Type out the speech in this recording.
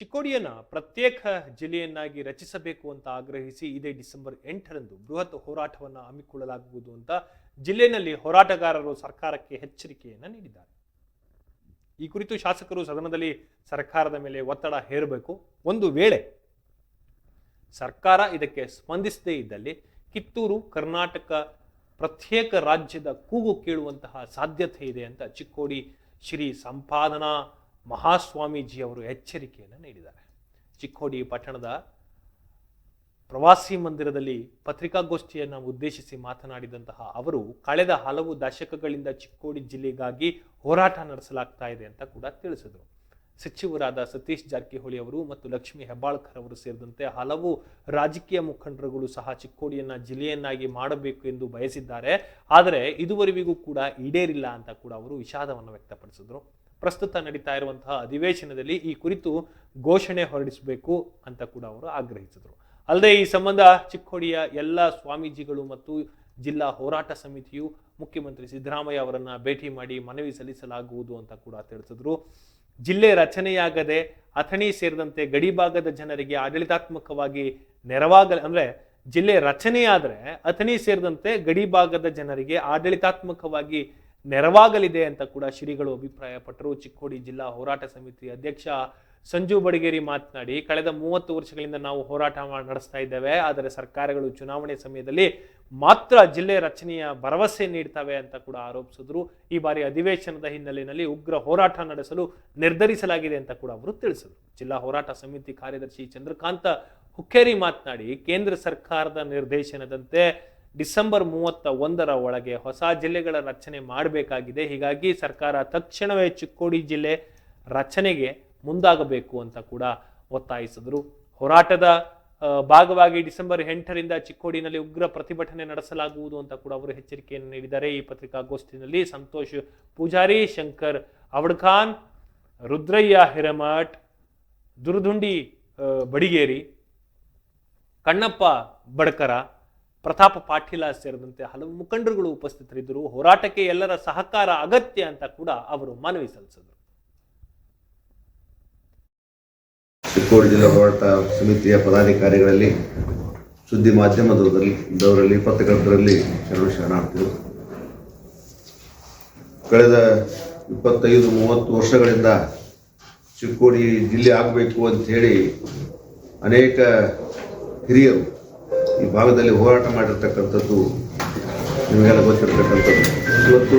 ಚಿಕ್ಕೋಡಿಯನ್ನ ಪ್ರತ್ಯೇಕ ಜಿಲ್ಲೆಯನ್ನಾಗಿ ರಚಿಸಬೇಕು ಅಂತ ಆಗ್ರಹಿಸಿ ಇದೇ ಡಿಸೆಂಬರ್ ಎಂಟರಂದು ಬೃಹತ್ ಹೋರಾಟವನ್ನು ಹಮ್ಮಿಕೊಳ್ಳಲಾಗುವುದು ಅಂತ ಜಿಲ್ಲೆಯಲ್ಲಿ ಹೋರಾಟಗಾರರು ಸರ್ಕಾರಕ್ಕೆ ಎಚ್ಚರಿಕೆಯನ್ನು ನೀಡಿದ್ದಾರೆ. ಈ ಕುರಿತು ಶಾಸಕರು ಸದನದಲ್ಲಿ ಸರ್ಕಾರದ ಮೇಲೆ ಒತ್ತಡ ಹೇರಬೇಕು. ಒಂದು ವೇಳೆ ಸರ್ಕಾರ ಇದಕ್ಕೆ ಸ್ಪಂದಿಸದೇ ಇದ್ದಲ್ಲಿ ಕಿತ್ತೂರು, ಕರ್ನಾಟಕ ಪ್ರತ್ಯೇಕ ರಾಜ್ಯದ ಕೂಗು ಕೇಳುವಂತಹ ಸಾಧ್ಯತೆ ಇದೆ ಅಂತ ಚಿಕ್ಕೋಡಿ ಶ್ರೀ ಸಂಪಾದನಾ ಮಹಾಸ್ವಾಮೀಜಿ ಅವರು ಎಚ್ಚರಿಕೆಯನ್ನು ನೀಡಿದ್ದಾರೆ. ಚಿಕ್ಕೋಡಿ ಪಟ್ಟಣದ ಪ್ರವಾಸಿ ಮಂದಿರದಲ್ಲಿ ಪತ್ರಿಕಾಗೋಷ್ಠಿಯನ್ನು ಉದ್ದೇಶಿಸಿ ಮಾತನಾಡಿದಂತಹ ಅವರು, ಕಳೆದ ಹಲವು ದಶಕಗಳಿಂದ ಚಿಕ್ಕೋಡಿ ಜಿಲ್ಲೆಗಾಗಿ ಹೋರಾಟ ನಡೆಸಲಾಗ್ತಾ ಇದೆ ಅಂತ ಕೂಡ ತಿಳಿಸಿದರು. ಸಚಿವರಾದ ಸತೀಶ್ ಜಾರಕಿಹೊಳಿ ಅವರು ಮತ್ತು ಲಕ್ಷ್ಮೀ ಹೆಬ್ಬಾಳ್ಕರ್ ಅವರು ಸೇರಿದಂತೆ ಹಲವು ರಾಜಕೀಯ ಮುಖಂಡರುಗಳು ಸಹ ಚಿಕ್ಕೋಡಿಯನ್ನ ಜಿಲ್ಲೆಯನ್ನಾಗಿ ಮಾಡಬೇಕು ಎಂದು ಬಯಸಿದ್ದಾರೆ. ಆದರೆ ಇದುವರೆಗೂ ಕೂಡ ಈಡೇರಿಲ್ಲ ಅಂತ ಕೂಡ ಅವರು ವಿಷಾದವನ್ನು ವ್ಯಕ್ತಪಡಿಸಿದರು. ಪ್ರಸ್ತುತ ನಡೀತಾ ಇರುವಂತಹ ಅಧಿವೇಶನದಲ್ಲಿ ಈ ಕುರಿತು ಘೋಷಣೆ ಹೊರಡಿಸಬೇಕು ಅಂತ ಕೂಡ ಅವರು ಆಗ್ರಹಿಸಿದರು. ಅಲ್ಲದೆ ಈ ಸಂಬಂಧ ಚಿಕ್ಕೋಡಿಯ ಎಲ್ಲ ಸ್ವಾಮೀಜಿಗಳು ಮತ್ತು ಜಿಲ್ಲಾ ಹೋರಾಟ ಸಮಿತಿಯು ಮುಖ್ಯಮಂತ್ರಿ ಸಿದ್ದರಾಮಯ್ಯ ಅವರನ್ನು ಭೇಟಿ ಮಾಡಿ ಮನವಿ ಸಲ್ಲಿಸಲಾಗುವುದು ಅಂತ ಕೂಡ ತಿಳಿಸಿದ್ರು. ಜಿಲ್ಲೆ ರಚನೆಯಾಗದೆ ಅಥಣಿ ಸೇರಿದಂತೆ ಗಡಿಭಾಗದ ಜನರಿಗೆ ಆಡಳಿತಾತ್ಮಕವಾಗಿ ನೆರವಾಗಲ, ಅಂದ್ರೆ ಜಿಲ್ಲೆ ರಚನೆಯಾದರೆ ಅಥಣಿ ಸೇರಿದಂತೆ ಗಡಿಭಾಗದ ಜನರಿಗೆ ಆಡಳಿತಾತ್ಮಕವಾಗಿ ನೆರವಾಗಲಿದೆ ಅಂತ ಕೂಡ ಶ್ರೀಗಳು ಅಭಿಪ್ರಾಯಪಟ್ಟರು. ಚಿಕ್ಕೋಡಿ ಜಿಲ್ಲಾ ಹೋರಾಟ ಸಮಿತಿ ಅಧ್ಯಕ್ಷ ಸಂಜು ಬಡಗೇರಿ ಮಾತನಾಡಿ, ಕಳೆದ ಮೂವತ್ತು ವರ್ಷಗಳಿಂದ ನಾವು ಹೋರಾಟ ನಡೆಸ್ತಾ ಇದ್ದೇವೆ. ಆದರೆ ಸರ್ಕಾರಗಳು ಚುನಾವಣೆ ಸಮಯದಲ್ಲಿ ಮಾತ್ರ ಜಿಲ್ಲೆ ರಚನೆಯ ಭರವಸೆ ನೀಡ್ತವೆ ಅಂತ ಕೂಡ ಆರೋಪಿಸಿದ್ರು. ಈ ಬಾರಿ ಅಧಿವೇಶನದ ಹಿನ್ನೆಲೆಯಲ್ಲಿ ಉಗ್ರ ಹೋರಾಟ ನಡೆಸಲು ನಿರ್ಧರಿಸಲಾಗಿದೆ ಅಂತ ಕೂಡ ಅವರು ತಿಳಿಸಿದರು. ಜಿಲ್ಲಾ ಹೋರಾಟ ಸಮಿತಿ ಕಾರ್ಯದರ್ಶಿ ಚಂದ್ರಕಾಂತ ಹುಕ್ಕೇರಿ ಮಾತನಾಡಿ, ಕೇಂದ್ರ ಸರ್ಕಾರದ ನಿರ್ದೇಶನದಂತೆ ಡಿಸೆಂಬರ್ ಮೂವತ್ತ ಒಂದರ ಒಳಗೆ ಹೊಸ ಜಿಲ್ಲೆಗಳ ರಚನೆ ಮಾಡಬೇಕಾಗಿದೆ. ಹೀಗಾಗಿ ಸರ್ಕಾರ ತಕ್ಷಣವೇ ಚಿಕ್ಕೋಡಿ ಜಿಲ್ಲೆ ರಚನೆಗೆ ಮುಂದಾಗಬೇಕು ಅಂತ ಕೂಡ ಒತ್ತಾಯಿಸಿದರು. ಹೋರಾಟದ ಭಾಗವಾಗಿ ಡಿಸೆಂಬರ್ ಎಂಟರಿಂದ ಚಿಕ್ಕೋಡಿನಲ್ಲಿ ಉಗ್ರ ಪ್ರತಿಭಟನೆ ನಡೆಸಲಾಗುವುದು ಅಂತ ಕೂಡ ಅವರು ಎಚ್ಚರಿಕೆಯನ್ನು ನೀಡಿದ್ದಾರೆ. ಈ ಪತ್ರಿಕಾಗೋಷ್ಠಿನಲ್ಲಿ ಸಂತೋಷ್ ಪೂಜಾರಿ, ಶಂಕರ್ ಅವಡ್ಖಾನ್, ರುದ್ರಯ್ಯ ಹಿರಮಠ್, ದುರ್ದುಂಡಿ ಬಡಿಗೇರಿ, ಕಣ್ಣಪ್ಪ ಬಡಕರ ಪ್ರತಾಪ ಪಾಟೀಲ ಸೇರಿದಂತೆ ಹಲವು ಮುಖಂಡರುಗಳು ಉಪಸ್ಥಿತರಿದ್ದರು. ಹೋರಾಟಕ್ಕೆ ಎಲ್ಲರ ಸಹಕಾರ ಅಗತ್ಯ ಅಂತ ಕೂಡ ಅವರು ಮನವಿ ಸಲ್ಲಿಸಿದರು. ಚಿಕ್ಕೋಡಿ ಜಿಲ್ಲಾ ಹೋರಾಟ ಸಮಿತಿಯ ಪದಾಧಿಕಾರಿಗಳಲ್ಲಿ, ಸುದ್ದಿ ಮಾಧ್ಯಮದವರಲ್ಲಿ ದವರಲ್ಲಿ ಪತ್ರಕರ್ತರಲ್ಲಿ ಶರಣ ಶರಣಾರ್ಥಿಗಳು. ಕಳೆದ ಇಪ್ಪತ್ತೈದು, ಮೂವತ್ತು ವರ್ಷಗಳಿಂದ ಚಿಕ್ಕೋಡಿ ಜಿಲ್ಲೆ ಆಗಬೇಕು ಅಂತ ಹೇಳಿ ಅನೇಕ ಹಿರಿಯರು ಈ ಭಾಗದಲ್ಲಿ ಹೋರಾಟ ಮಾಡಿರ್ತಕ್ಕಂಥದ್ದು ನಿಮಗೆಲ್ಲ ಗೊತ್ತಿರ್ತಕ್ಕಂಥದ್ದು. ಇವತ್ತು